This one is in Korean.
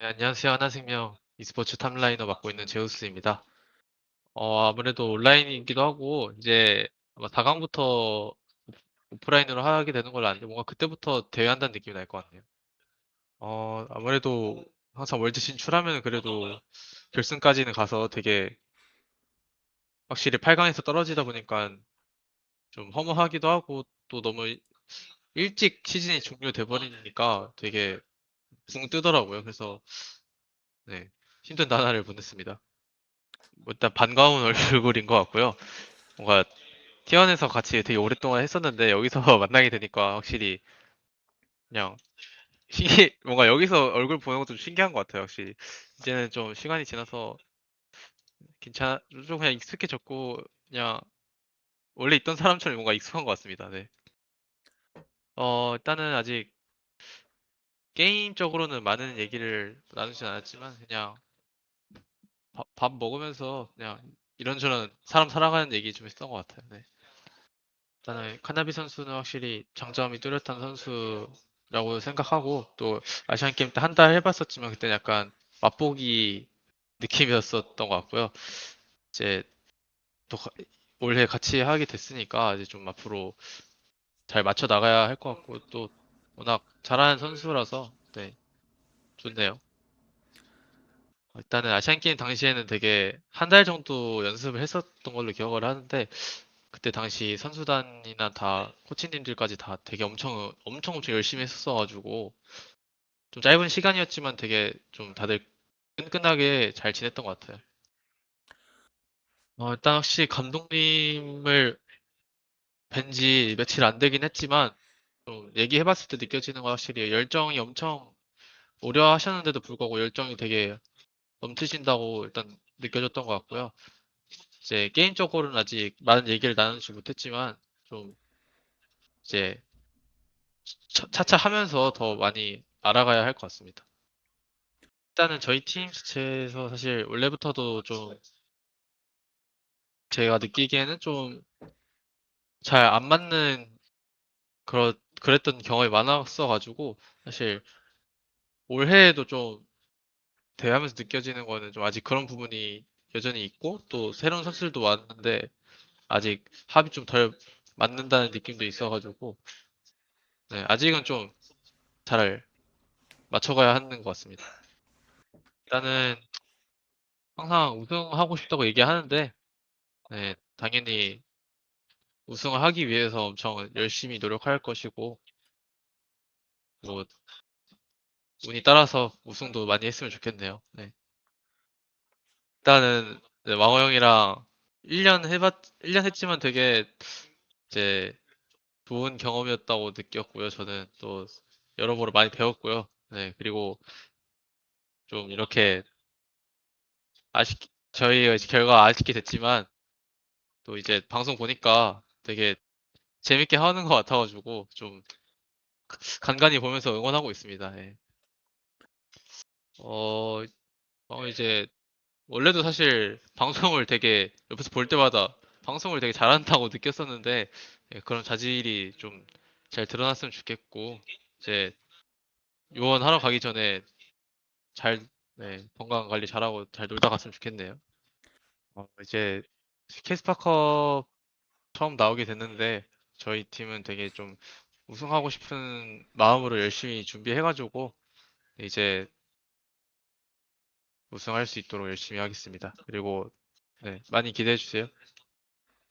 네, 안녕하세요. 하나생명 e스포츠 탑라이너 맡고 있는 제우스입니다. 어, 아무래도 온라인이기도 하고, 이제 아마 4강부터 오프라인으로 하게 되는 걸로 아는데, 뭔가 그때부터 대회한다는 느낌이 날 것 같네요. 어, 아무래도 항상 월드 진출하면 그래도 결승까지는 가서 되게 확실히 8강에서 떨어지다 보니까 좀 허무하기도 하고, 또 너무 일찍 시즌이 종료돼 버리니까 되게 붕 뜨더라고요. 그래서 네, 힘든 나날을 보냈습니다. 뭐 일단 반가운 얼굴인 것 같고요. 뭔가 T1에서 같이 되게 오랫동안 했었는데 여기서 만나게 되니까 확실히 그냥 신기 뭔가 여기서 얼굴 보는 것도 좀 신기한 것 같아요. 확실히 이제는 좀 시간이 지나서 괜찮 좀 그냥 익숙해졌고 그냥 원래 있던 사람처럼 뭔가 익숙한 것 같습니다. 네. 어 일단은 아직 게임적으로는 많은 얘기를 나누진 않았지만 그냥 밥, 밥 먹으면서 그냥 이런저런 사람 살아가는 얘기 좀 했던 것 같아요. 네. 일단은 카나비 선수는 확실히 장점이 뚜렷한 선수라고 생각하고 또 아시안 게임 때 한 달 해봤었지만 그때 약간 맛보기 느낌이었었던 것 같고요. 이제 또 가- 올해 같이 하게 됐으니까 이제 좀 앞으로 잘 맞춰 나가야 할 것 같고 또 워낙 잘하는 선수라서 네 좋네요. 일단은 아시안 게임 당시에는 되게 한 달 정도 연습을 했었던 걸로 기억을 하는데 그때 당시 선수단이나 다 코치님들까지 다 되게 엄청 엄청 엄청 열심히 했었어가지고 좀 짧은 시간이었지만 되게 좀 다들 끈끈하게 잘 지냈던 것 같아요. 어, 일단 확실히 감독님을 뵌 지 며칠 안 되긴 했지만 좀 얘기해봤을 때 느껴지는 건 확실히 열정이 엄청 오래 하셨는데도 불구하고 열정이 되게 넘치신다고 일단 느껴졌던 것 같고요. 이제 게임적으로는 아직 많은 얘기를 나누지 못했지만 좀 이제 차- 차차 하면서 더 많이 알아가야 할 것 같습니다. 일단은 저희 팀 자체에서 사실 원래부터도 좀 제가 느끼기에는 좀 잘 안 맞는 그런 그랬던 경험이 많았어가지고 사실 올해에도 좀 대하면서 느껴지는 거는 좀 아직 그런 부분이 여전히 있고 또 새로운 선수들도 왔는데 아직 합이 좀 덜 맞는다는 느낌도 있어가지고 네, 아직은 좀 잘 맞춰가야 하는 것 같습니다. 일단은 항상 우승하고 싶다고 얘기하는데 네, 당연히 우승을 하기 위해서 엄청 열심히 노력할 것이고 뭐 운이 따라서 우승도 많이 했으면 좋겠네요. 네. 일단은 네, 왕호 형이랑 1년 해봤 1년 했지만 되게 이제 좋은 경험이었다고 느꼈고요. 저는 또 여러모로 많이 배웠고요. 네, 그리고 좀 이렇게 아쉽 저희의 결과 아쉽게 됐지만 또 이제 방송 보니까 되게 재밌게 하는 것 같아가지고 좀 간간히 보면서 응원하고 있습니다. 예. 어, 어, 이제 원래도 사실 방송을 되게 옆에서 볼 때마다 방송을 되게 잘한다고 느꼈었는데 예, 그런 자질이 좀 잘 드러났으면 좋겠고 이제 요원 하러 가기 전에 잘 네, 건강 관리 잘하고 잘 놀다 갔으면 좋겠네요. 어, 이제 캐스파컵 처음 나오게 됐는데 저희 팀은 되게 좀 우승하고 싶은 마음으로 열심히 준비해가지고 이제 우승할 수 있도록 열심히 하겠습니다. 그리고 네, 많이 기대해 주세요.